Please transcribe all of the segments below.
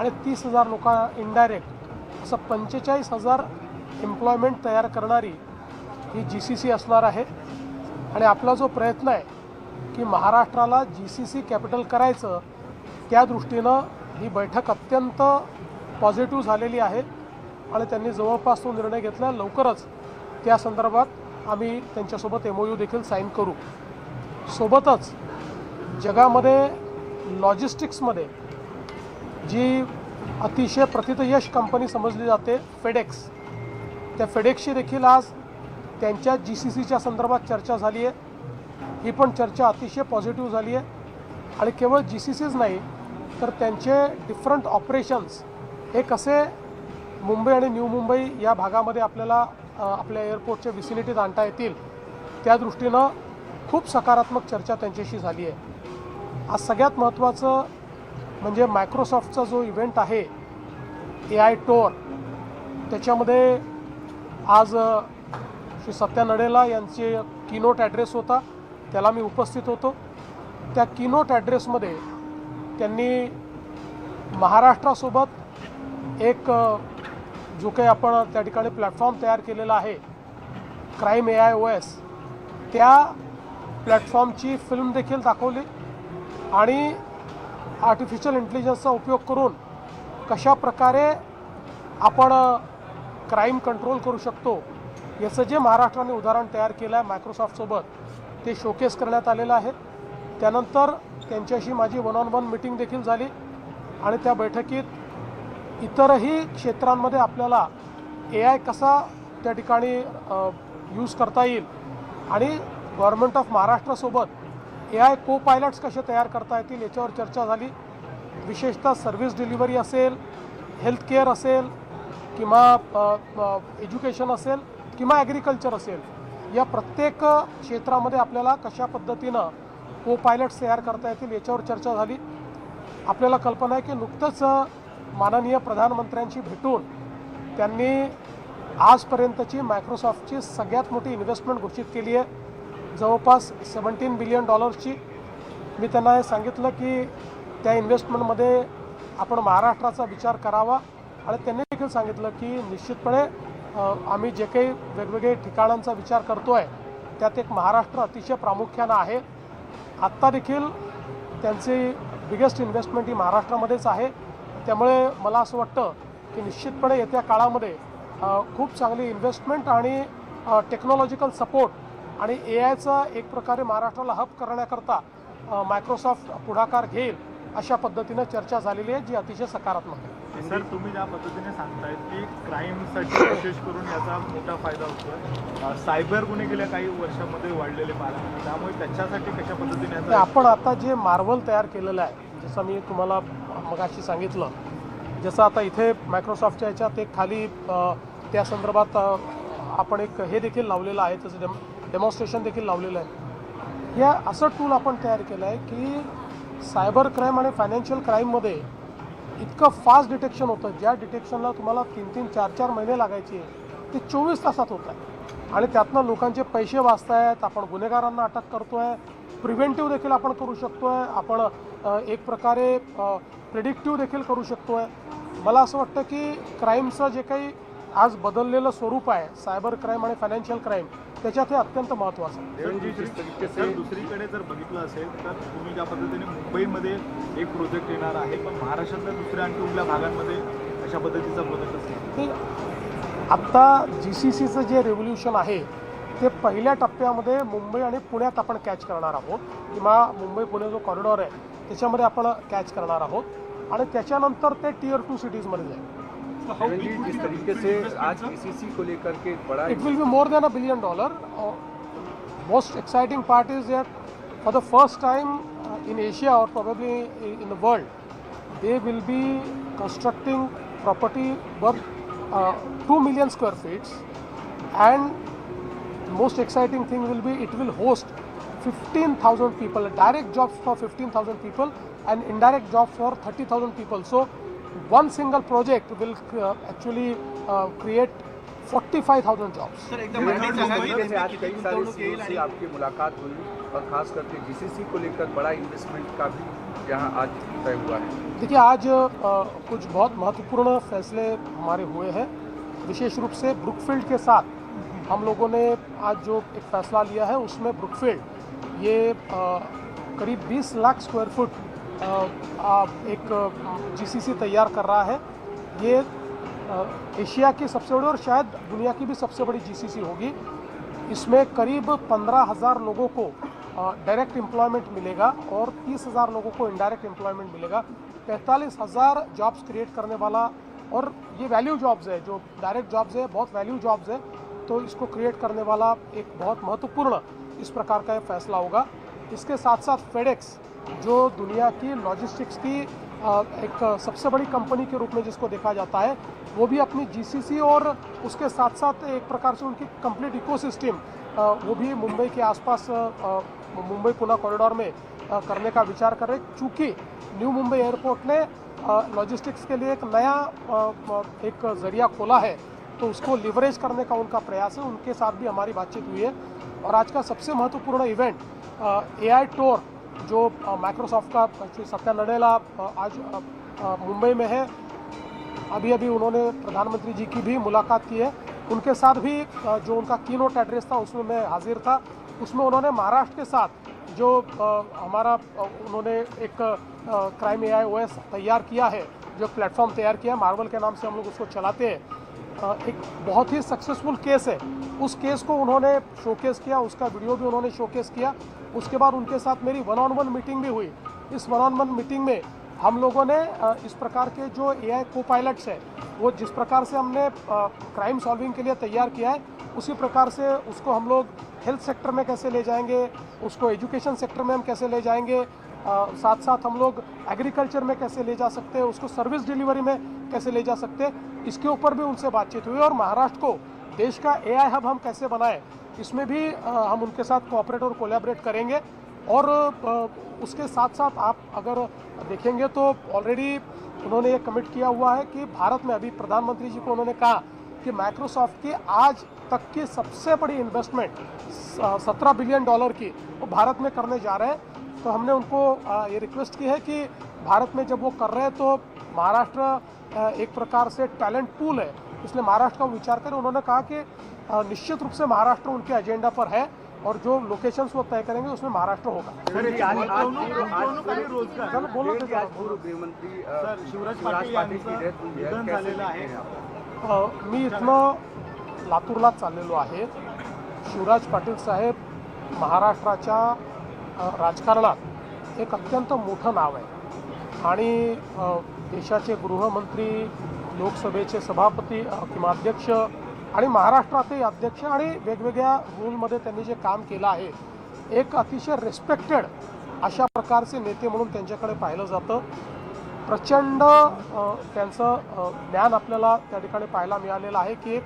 आणि तीस हजार लोक इनडायरेक्ट असं पंचेचाळीस हजार एम्प्लॉयमेंट तयार करणारी ही जी सी सी असणार आहे. आणि आपला जो प्रयत्न आहे की महाराष्ट्राला जी सी सी कॅपिटल करायचं त्या दृष्टीनं ही बैठक अत्यंत पॉझिटिव्ह झालेली आहे. आणि त्यांनी जवळपास तो निर्णय घेतला लवकरच त्या संदर्भात आम्ही त्यांच्यासोबत एम ओ यू देखील साईन करू. सोबतच जगामध्ये लॉजिस्टिक्समध्ये जी अतिशय प्रतितयश कंपनी समजली जाते फेडेक्स त्या फेडेक्सची देखील आज त्यांच्या जी सी सीच्या संदर्भात चर्चा झाली आहे. ही पण चर्चा अतिशय पॉझिटिव्ह झाली आहे. आणि केवळ जी सी सीच नाही तर त्यांचे डिफरंट ऑपरेशन्स हे कसे मुंबई आणि न्यू मुंबई या भागामध्ये आपल्याला आपल्या एअरपोर्टच्या विसिनिटीत आणता येतील त्या दृष्टीनं खूप सकारात्मक चर्चा त्यांच्याशी झाली आहे. आज सगळ्यात महत्त्वाचं म्हणजे मायक्रोसॉफ्टचा जो इव्हेंट आहे ए आय टोर त्याच्यामध्ये आज श्री सत्या नडेला यांचे कीनोट ॲड्रेस होता. त्याला मी उपस्थित होतो. त्या किनोट ॲड्रेसमध्ये त्यांनी महाराष्ट्रासोबत एक जो काही आपण त्या ठिकाणी प्लॅटफॉर्म तयार केलेला आहे crime A I O S त्या प्लॅटफॉर्मची फिल्म देखील दाखवली. आणि आर्टिफिशियल इंटेलिजन्सचा उपयोग करून कशा प्रकारे आपण क्राईम कंट्रोल करू शकतो याचं जे महाराष्ट्राने उदाहरण तयार केलं आहे मायक्रोसॉफ्टसोबत ते शोकेस करण्यात आलेलं आहे. त्यानंतर त्यांच्याशी माझी वन ऑन वन मिटिंग देखील झाली आणि त्या बैठकीत इतरही क्षेत्रांमध्ये आपल्याला ए आय कसा त्या ठिकाणी यूज करता येईल आणि गव्हर्नमेंट ऑफ महाराष्ट्रासोबत ए आय को पायलट्स कसे तयार करता येतील याच्यावर चर्चा झाली. विशेषतः सर्व्हिस डिलिव्हरी असेल हेल्थकेअर असेल किंवा एज्युकेशन असेल किंवा ॲग्रिकल्चर असेल या प्रत्येक क्षेत्रामध्ये आपल्याला कशा पद्धतीनं को पायलट्स तयार करता येतील याच्यावर चर्चा झाली. आपल्याला कल्पना आहे की नुकतंच माननीय प्रधानमंत्र्यांशी भेटून त्यांनी आजपर्यंतची मायक्रोसॉफ्टची सगळ्यात मोठी इन्व्हेस्टमेंट घोषित केली आहे. जवळपास सेवन्टीन बिलियन डॉलर्सची मी त्यांना हे सांगितलं की त्या इन्व्हेस्टमेंटमध्ये आपण महाराष्ट्राचा विचार करावा. आणि त्यांनी देखील सांगितलं की निश्चितपणे आम्ही जे काही वेगवेगळे ठिकाणांचा विचार करतो आहे त्यात एक महाराष्ट्र अतिशय प्रामुख्यानं आहे. आत्ता देखील त्यांची बिगेस्ट इन्व्हेस्टमेंट ही महाराष्ट्रामध्येच आहे. त्यामुळे मला असं वाटतं की निश्चितपणे येत्या काळामध्ये खूप चांगली इन्व्हेस्टमेंट आणि टेक्नॉलॉजिकल सपोर्ट आणि ए आयचा एक प्रकारे महाराष्ट्राला हब करण्याकरता मायक्रोसॉफ्ट पुढाकार घेईल अशा पद्धतीनं चर्चा झालेली आहे जी अतिशय सकारात्मक आहे. सर तुम्ही ज्या पद्धतीने सांगतायत की क्राईमसाठी विशेष करून याचा मोठा फायदा होतोय. सायबर गुन्हे गेल्या काही वर्षामध्ये वाढलेले पाहायला त्यामुळे त्याच्यासाठी कशा पद्धतीने आपण आता जे मार्वल तयार केलेलं आहे जसं मी तुम्हाला मगाशी सांगितलं जसं आता इथे मायक्रोसॉफ्टच्या याच्यात एक खाली त्या संदर्भात आपण एक हे देखील लावलेलं आहे डेम डेमॉन्स्ट्रेशन देखील लावलेलं आहे. या असं टूल आपण तयार केलं आहे की सायबर क्राईम आणि फायनान्शियल क्राईममध्ये इतकं फास्ट डिटेक्शन होतं. ज्या डिटेक्शनला तुम्हाला तीन तीन चार चार महिने लागायचे ते चोवीस तासात होत आहे. आणि त्यातनं लोकांचे पैसे वाचतायत आपण गुन्हेगारांना अटक करतोय प्रिव्हेंटिव्ह देखील आपण करू शकतोय आपण एक प्रकारे प्रिडिक्टिव्ह देखील करू शकतोय. मला असं वाटतं की क्राईमचं जे काही आज बदललेलं स्वरूप आहे. सायबर क्राईम आणि फायनान्शियल क्राईम त्याच्यात हे अत्यंत आहे. सर, दुसरीकडे जर बघितलं असेल तर तुम्ही ज्या पद्धतीने मुंबईमध्ये एक प्रोजेक्ट येणार आहे पण महाराष्ट्रातल्या दुसऱ्या आणखी कुठल्या भागांमध्ये अशा पद्धतीचा प्रोजेक्ट असेल? आत्ता जी सी सीचं जे रेव्होल्युशन आहे ते पहिल्या टप्प्यामध्ये मुंबई आणि पुण्यात आपण कॅच करणार आहोत. किंवा मुंबई पुणे जो कॉरिडॉर आहे त्याच्यामध्ये आपण कॅच करणार आहोत. आणि त्याच्यानंतर ते टियर टू सिटीजमध्ये जाईल. किरण जी जिस तरीके से आज ईसीसी को लेकर के एक बड़ा it will be more than a billion dollar most exciting part is that for the first time in Asia और probably in the world they will be constructing property worth uh, 2 million square feet and most exciting thing will be it will host 15,000 people, direct jobs for 15,000 people and indirect jobs for 30,000 people. So one single project will uh, actually uh, create 45,000 jobs. Kiran ji, जिस तरीके से आज कई सारे CO से आपकी मुलाकात हुई और खास करके जीसीसी को लेकर बड़ा इन्वेस्टमेंट का भी यहाँ आज तय हुआ है। देखिए आज अ, कुछ बहुत महत्वपूर्ण फैसले हमारे हुए हैं। विशेष रूप से ब्रुकफील्ड के साथ हम लोगों ने आज जो एक फैसला लिया है उसमें ब्रुकफील्ड ये अ, करीब 20 लाख स्क्वायर फुट आ, एक जीसीसी तैयार कर रहा है। ये एशिया की सबसे बड़ी और शायद दुनिया की भी सबसे बड़ी जीसीसी होगी। इसमें करीब पंद्रह हज़ार लोगों को डायरेक्ट एम्प्लॉयमेंट मिलेगा और तीस हज़ार लोगों को इनडायरेक्ट एम्प्लॉयमेंट मिलेगा। पैंतालीस हज़ार जॉब्स क्रिएट करने वाला और ये वैल्यू जॉब्स है, जो डायरेक्ट जॉब्स है, बहुत वैल्यू जॉब्स है तो इसको क्रिएट करने वाला एक बहुत महत्वपूर्ण इस प्रकार का फैसला होगा। इसके साथ साथ फेडेक्स जो दुनिया की लॉजिस्टिक्स की एक सबसे बड़ी कंपनी के रूप में जिसको देखा जाता है, वो भी अपनी जीसीसी और उसके साथ साथ एक प्रकार से उनकी कंप्लीट इकोसिस्टम वो भी मुंबई के आसपास मुंबई पुणे कॉरिडोर में करने का विचार कर रहे चूँकि न्यू मुंबई एयरपोर्ट ने लॉजिस्टिक्स के लिए एक नया एक ज़रिया खोला है तो उसको लिवरेज करने का उनका प्रयास है। उनके साथ भी हमारी बातचीत हुई है। और आज का सबसे महत्वपूर्ण इवेंट ए आई टोर जो माइक्रोसॉफ्ट का सत्या नडेला आज मुंबई में है। अभी अभी उन्होंने प्रधानमंत्री जी की भी मुलाकात की है। उनके साथ भी जो उनका कीनोट एड्रेस था, उसमें मैं हाजिर था। उसमें उन्होंने महाराष्ट्र के साथ जो हमारा उन्होंने एक क्राइम ए तैयार किया है, जो प्लेटफॉर्म तैयार किया है मार्वल के नाम से हम लोग उसको चलाते हैं। एक बहुत ही सक्सेसफुल केस है। उस केस को उन्होंने शोकेस किया, उसका वीडियो भी उन्होंने शोकेस किया। उसके बाद उनके साथ मेरी वन ऑन वन मीटिंग भी हुई। इस वन ऑन वन मीटिंग में हम लोगों ने इस प्रकार के जो ए आई को पायलट्स है, वो जिस प्रकार से हमने क्राइम सॉल्विंग के लिए तैयार किया है, उसी प्रकार से उसको हम लोग हेल्थ सेक्टर में कैसे ले जाएँगे, उसको एजुकेशन सेक्टर में हम कैसे ले जाएँगे साथ साथ हम लोग एग्रीकल्चर में कैसे ले जा सकते हैं, उसको सर्विस डिलीवरी में कैसे ले जा सकते हैं, इसके ऊपर भी उनसे बातचीत हुई और महाराष्ट्र को देश का एआई हब हम कैसे बनाएँ, इसमें भी हम उनके साथ कोऑपरेट और कोलैबोरेट करेंगे। और उसके साथ साथ आप अगर देखेंगे तो ऑलरेडी उन्होंने ये कमिट किया हुआ है कि भारत में अभी प्रधानमंत्री जी को उन्होंने कहा कि माइक्रोसॉफ्ट की आज तक की सबसे बड़ी इन्वेस्टमेंट सत्रह बिलियन डॉलर की वो भारत में करने जा रहे हैं। तो हमने उनको ये रिक्वेस्ट की है कि भारत में जब वो कर रहे हैं तो महाराष्ट्र एक प्रकार से टैलेंट पूल है। इसलिए महाराष्ट्र का विचार करें। उन्होंने कहा कि निश्चित रूप से महाराष्ट्र उनके एजेंडा पर है और जो लोकेशंस वो तय करेंगे उसमें महाराष्ट्र होगा। चलो बोलो है. हैं मी इथनं लातूरला चाललेलो आहे. शिवराज पाटील साहेब महाराष्ट्राच्या अ, राजकारणात एक अत्यंत मोठं नाव आहे. आणि देशाचे गृहमंत्री लोकसभेचे सभापती किंवा अध्यक्ष आणि महाराष्ट्रातही अध्यक्ष आणि वेगवेगळ्या रोलमध्ये त्यांनी जे काम केलं आहे एक अतिशय रिस्पेक्टेड अशा प्रकारचे नेते म्हणून त्यांच्याकडे पाहिलं जातं. प्रचंड त्यांचं ज्ञान आपल्याला त्या ठिकाणी पाहायला मिळालेलं आहे की एक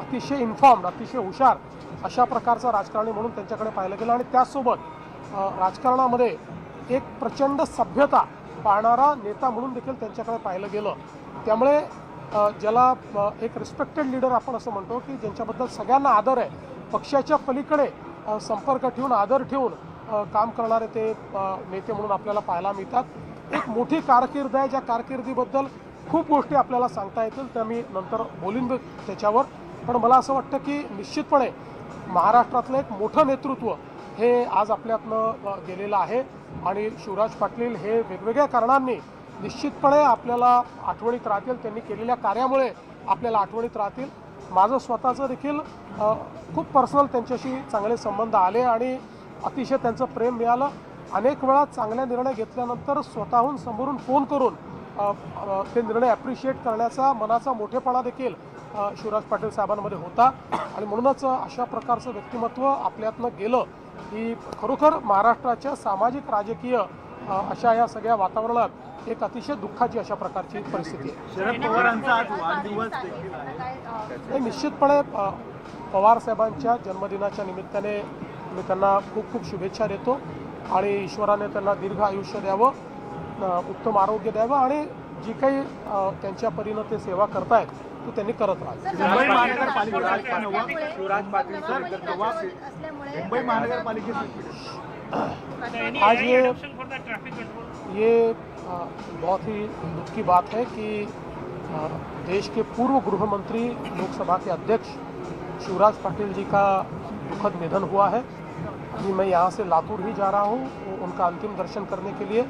अतिशय इन्फॉर्म्ड अतिशय हुशार अशा प्रकारचा राजकारणी म्हणून त्यांच्याकडे पाहिलं गेलं. आणि त्याचसोबत राजकारणामध्ये एक प्रचंड सभ्यता पाळणारा नेता म्हणून देखील त्यांच्याकडे पाहिलं गेलं. त्यामुळे ज्याला एक रिस्पेक्टेड लीडर आपण असं म्हणतो की ज्यांच्याबद्दल सगळ्यांना आदर आहे पक्षाच्या पलीकडे संपर्क ठेवून आदर ठेवून काम करणारे ते नेते म्हणून आपल्याला पाहायला मिळतात. एक मोठी कारकीर्द आहे ज्या कारकिर्दीबद्दल खूप गोष्टी आपल्याला सांगता येतील त्या मी नंतर बोलीन त्याच्यावर. पण मला असं वाटतं की निश्चितपणे महाराष्ट्रातलं एक मोठं नेतृत्व हे आज आपल्यातनं गेलेलं आहे. आणि शिवराज पाटील हे वेगवेगळ्या कारणांनी निश्चितपणे आपल्याला आठवणीत राहतील. त्यांनी केलेल्या कार्यामुळे आपल्याला आठवणीत राहतील. माझं स्वतःचं देखील खूप पर्सनल त्यांच्याशी चांगले संबंध आले आणि अतिशय त्यांचं प्रेम मिळालं. अनेक वेळा चांगल्या निर्णय घेतल्यानंतर स्वतःहून समोरून फोन करून ते निर्णय ॲप्रिशिएट करण्याचा मनाचा मोठेपणा देखील शिवराज पाटील साहेबांमध्ये होता. आणि म्हणूनच अशा प्रकारचं व्यक्तिमत्व आपल्यातनं गेलं. ही खरोखर महाराष्ट्राच्या सामाजिक राजकीय अशा या सगळ्या वातावरणात एक अतिशय दुःखाची अशा प्रकारची परिस्थिती आहे. निश्चितपणे पवार साहेबांच्या जन्मदिनाच्या निमित्ताने मी त्यांना खूप खूप शुभेच्छा देतो आणि ईश्वराने त्यांना दीर्घ आयुष्य द्यावं उत्तम आरोग्य द्यावं आणि जी काही त्यांच्या परीनं ते सेवा करतायत ती त्यांनी करत राहावी मुंबई महानगरपालिकेचा शिवराज पाटील सर, नवा असल्यामुळे मुंबई महानगरपालिकेची आज ये. ये बहुत ही दुख की बात है कि देश के पूर्व गृह मंत्री लोकसभा के अध्यक्ष शिवराज पाटिल जी का दुखद निधन हुआ है। अभी मैं यहाँ से लातूर ही जा रहा हूँ उनका अंतिम दर्शन करने के लिए।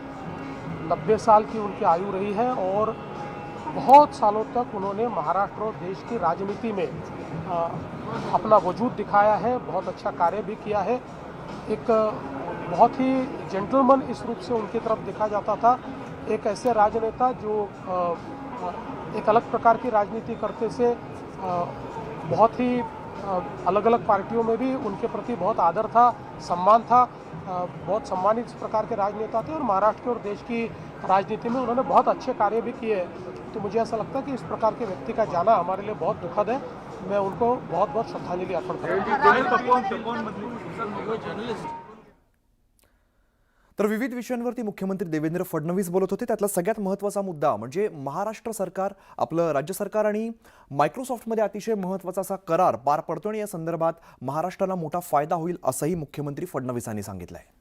नब्बे साल की उनकी आयु रही है और बहुत सालों तक उन्होंने महाराष्ट्र और देश की राजनीति में अ, अपना वजूद दिखाया है बहुत अच्छा कार्य भी किया है। एक बहुत ही जेंटलमैन इस रूप से उनकी तरफ़ देखा जाता था। एक ऐसे राजनेता जो अ, एक अलग प्रकार की राजनीति करते से अ, बहुत ही अलग अलग पार्टियों में भी उनके प्रति बहुत आदर था सम्मान था बहुत सम्मानित इस प्रकार के राजनेता थे और महाराष्ट्र के और देश की राजनीति में उन्होंने बहुत अच्छे कार्य भी किए हैं। तो मुझे ऐसा लगता है कि इस प्रकार के व्यक्ति का जाना हमारे लिए बहुत दुखद है। मैं उनको बहुत बहुत श्रद्धांजलि अर्पण करता हूँ। तपोवनमधली तर विविध विषयांवरती मुख्यमंत्री देवेंद्र फडणवीस बोलत होते. त्यातला सगळ्यात महत्त्वाचा मुद्दा म्हणजे महाराष्ट्र सरकार आपलं राज्य सरकार आणि मायक्रोसॉफ्टमध्ये अतिशय महत्त्वाचा असा करार पार पडतो आणि या संदर्भात महाराष्ट्राला मोठा फायदा होईल असंही मुख्यमंत्री फडणवीसांनी सांगितलं आहे